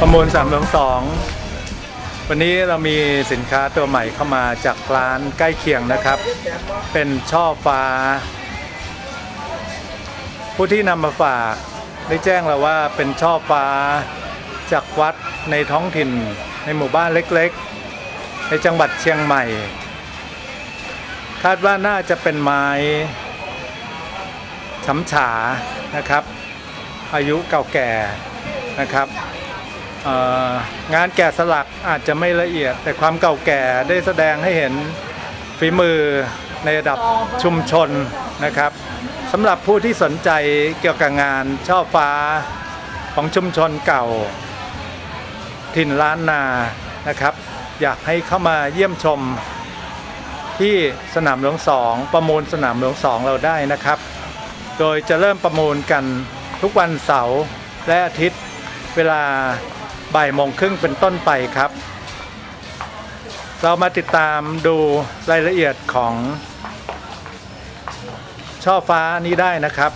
ประมูล3ามสองวันนี้เรามีสินค้าตัวใหม่เข้ามาจากร้านใกล้เคียงนะครับ เป็นช่อฟ้า ผู้ที่นำมาฝากได้แจ้งเราว่าเป็นช่อฟ้าจากวัดในท้องถิ่น ในหมู่บ้านเล็กๆ ในจังหวัดเชียงใหม่ คาดว่าน่าจะเป็นไม้ช้ำฉานะครับ อายุเก่าแก่นะครับงานแกะสลักอาจจะไม่ละเอียด แต่ความเก่าแก่ได้แสดงให้เห็นฝีมือในระดับชุมชนนะครับสำหรับผู้ที่สนใจเกี่ยวกับงานช่อฟ้าของชุมชนเก่า ถิ่นล้านนานะครับ อยากให้เข้ามาเยี่ยมชม ที่สนามหลวงสองประมูลสนามหลวงสองเราได้นะครับ โดยจะเริ่มประมูลกันทุกวันเสาร์และอาทิตย์เวลาบ่ายโมงครึ่งเป็นต้นไปครับ เรามาติดตามดูรายละเอียดของช่อฟ้านี้ได้นะครับ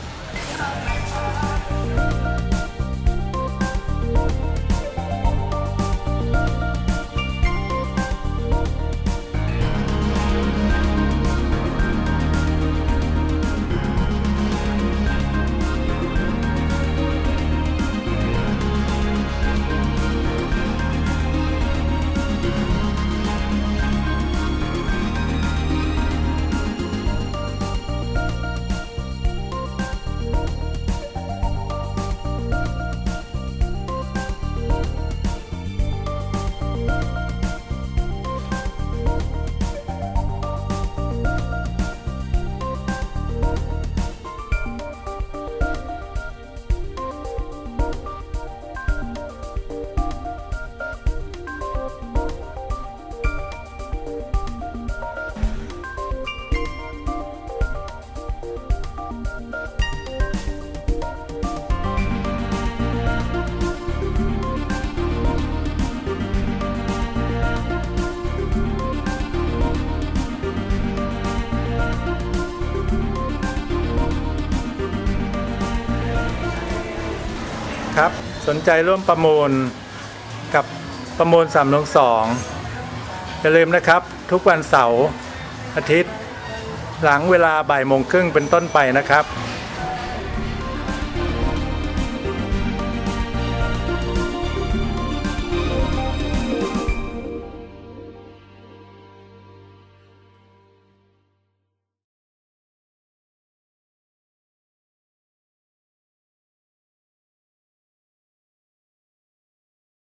ครับ สนใจร่วมประมูลกับประมูลสามลงสองอย่าลืมนะครับ ทุกวันเสาร์อาทิตย์ หลังเวลาบ่ายโมงครึ่งเป็นต้นไปนะครับ